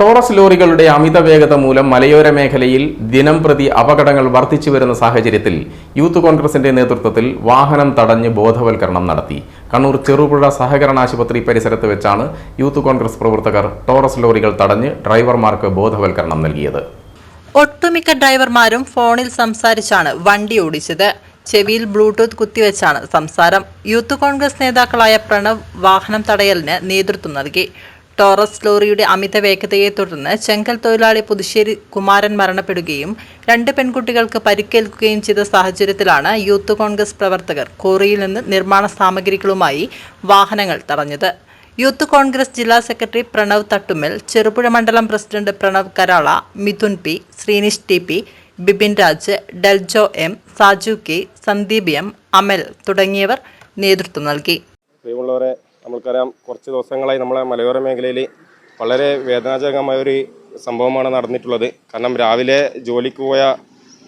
Taurus ലോറികളുടെ അമിത വേഗത മൂലം മലയോര മേഖലയിൽ ദിനം പ്രതി അപകടങ്ങൾ വർദ്ധിച്ചു വരുന്ന സാഹചര്യത്തിൽ യൂത്ത് കോൺഗ്രസിന്റെ നേതൃത്വത്തിൽ വാഹനം തടഞ്ഞ് ബോധവൽക്കരണം നടത്തി. കണ്ണൂർ ചെറുപുഴ സഹകരണ ആശുപത്രി പരിസരത്ത് വെച്ചാണ് യൂത്ത് കോൺഗ്രസ് പ്രവർത്തകർ ടോറസ് ലോറികൾ തടഞ്ഞ് ഡ്രൈവർമാർക്ക് ബോധവൽക്കരണം നൽകിയത്. ഒട്ടുമിക്ക ഡ്രൈവർമാരും ഫോണിൽ സംസാരിച്ചാണ് വണ്ടി ഓടിച്ചത്. ചെവിയിൽ ബ്ലൂടൂത്ത് കുത്തിവെച്ചാണ് സംസാരം. യൂത്ത് കോൺഗ്രസ് നേതാക്കളായ പ്രണവ് വാഹനം തടയലിന് നേതൃത്വം നൽകി. ടോറസ് ലോറിയുടെ അമിത വേഗതയെ തുടർന്ന് ചെങ്കൽ തൊഴിലാളി പുതുശ്ശേരി കുമാരൻ മരണപ്പെടുകയും രണ്ട് പെൺകുട്ടികൾക്ക് പരിക്കേൽക്കുകയും ചെയ്ത സാഹചര്യത്തിലാണ് യൂത്ത് കോൺഗ്രസ് പ്രവർത്തകർ കോറിയിൽ നിന്ന് നിർമ്മാണ സാമഗ്രികളുമായി വാഹനങ്ങൾ തടഞ്ഞത്. യൂത്ത് കോൺഗ്രസ് ജില്ലാ സെക്രട്ടറി പ്രണവ് തട്ടുമ്മൽ ചെറുപുഴ മണ്ഡലം president Pranav Karala Mithun P Sreenish T P Bipin Raj Deljo M Saju K Sandeep M Amal തുടങ്ങിയവർ നേതൃത്വം നൽകി. നമ്മൾക്കറിയാം കുറച്ച് ദിവസങ്ങളായി നമ്മളെ മലയോര മേഖലയിൽ വളരെ വേദനാജനകമായ ഒരു സംഭവമാണ് നടന്നിട്ടുള്ളത്. കാരണം രാവിലെ ജോലിക്ക് പോയ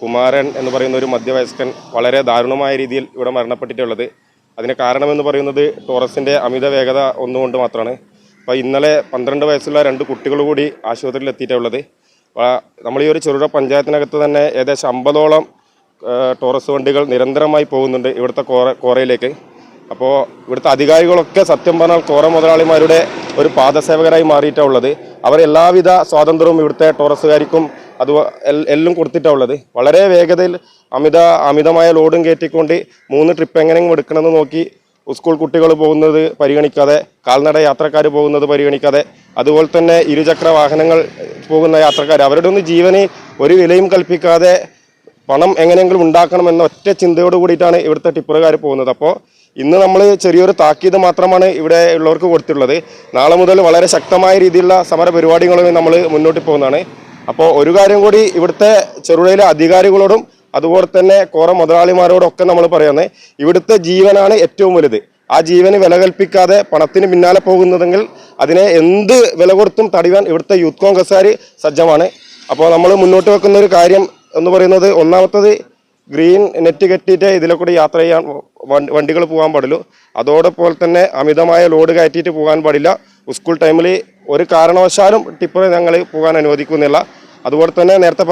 കുമാരൻ എന്ന് പറയുന്ന ഒരു മധ്യവയസ്കൻ വളരെ ദാരുണമായ രീതിയിൽ ഇവിടെ മരണപ്പെട്ടിട്ടുള്ളത്. അതിന് കാരണമെന്ന് പറയുന്നത് ടോറസിന്റെ അമിത വേഗത ഒന്നുകൊണ്ട് മാത്രമാണ്. അപ്പോൾ ഇന്നലെ പന്ത്രണ്ട് വയസ്സുള്ള രണ്ട് കുട്ടികൾ കൂടി ആശുപത്രിയിൽ എത്തിയിട്ടുള്ളത്. നമ്മൾ ഈ ഒരു ചെറുപുഴ പഞ്ചായത്തിനകത്ത് തന്നെ ഏകദേശം അമ്പതോളം ടോറസ് വണ്ടികൾ നിരന്തരമായി പോകുന്നുണ്ട് ഇവിടുത്തെ കോറ കോറയിലേക്ക്. അപ്പോൾ ഇവിടുത്തെ അധികാരികളൊക്കെ സത്യം പറഞ്ഞാൽ കോറ മുതലാളിമാരുടെ ഒരു പാദസേവകരായി മാറിയിട്ടാണ് ഉള്ളത്. അവർ എല്ലാവിധ സ്വാതന്ത്ര്യവും ഇവിടുത്തെ ടോറസുകാർക്കും അത് എല്ലാം കൊടുത്തിട്ടാണ് ഉള്ളത്. വളരെ വേഗതയിൽ അമിത അമിതമായ ലോഡും കയറ്റിക്കൊണ്ട് മൂന്ന് ട്രിപ്പ് എങ്ങനെയും എടുക്കണമെന്ന് നോക്കി സ്കൂൾ കുട്ടികൾ പോകുന്നത് പരിഗണിക്കാതെ കാൽനട യാത്രക്കാർ പോകുന്നത് പരിഗണിക്കാതെ അതുപോലെ തന്നെ ഇരുചക്ര വാഹനങ്ങൾ പോകുന്ന യാത്രക്കാർ അവരുടെ ഒന്നും ജീവന് ഒരു വിലയും കൽപ്പിക്കാതെ പണം എങ്ങനെയെങ്കിലും ഉണ്ടാക്കണമെന്ന ഒറ്റ ചിന്തയോട് കൂടിയിട്ടാണ് ഇവിടുത്തെ ടിപ്പറുകാർ പോകുന്നത്. അപ്പോൾ ഇന്ന് നമ്മൾ ചെറിയൊരു താക്കീത് മാത്രമാണ് ഇവിടെ ഉള്ളവർക്ക് കൊടുത്തിട്ടുള്ളത്. നാളെ മുതൽ വളരെ ശക്തമായ രീതിയിലുള്ള സമര പരിപാടികളുമായി നമ്മൾ മുന്നോട്ട് പോകുന്നതാണ്. അപ്പോൾ ഒരു കാര്യം കൂടി ഇവിടുത്തെ ചെറുപുഴയിലെ അധികാരികളോടും അതുപോലെ തന്നെ കോറ മുതലാളിമാരോടൊക്കെ നമ്മൾ പറയുന്നത് ഇവിടുത്തെ ജീവനാണ് ഏറ്റവും വലുത്. ആ ജീവന് വില കൽപ്പിക്കാതെ പണത്തിന് പിന്നാലെ പോകുന്നതെങ്കിൽ അതിനെ എന്ത് വില കൊടുത്തും തടയുവാൻ ഇവിടുത്തെ യൂത്ത് കോൺഗ്രസ്സുകാർ സജ്ജമാണ്. അപ്പോൾ നമ്മൾ മുന്നോട്ട് വെക്കുന്ന ഒരു കാര്യം എന്ന് പറയുന്നത് ഒന്നാമത്തത് ഗ്രീൻ നെറ്റ് കെട്ടിയിട്ട് ഇതിലെ കൂടി യാത്ര ചെയ്യാൻ വണ്ടികൾ പോകാൻ പാടുള്ളൂ അതോടൊപ്പം തന്നെ അമിതമായ ലോഡ് കയറ്റിയിട്ട് പോകാൻ പാടില്ല. സ്കൂൾ ടൈമിൽ ഒരു കാരണവശാലും ടിപ്പർ ഞങ്ങൾ പോകാൻ അനുവദിക്കുന്നില്ല. അതുപോലെ തന്നെ നേരത്തെ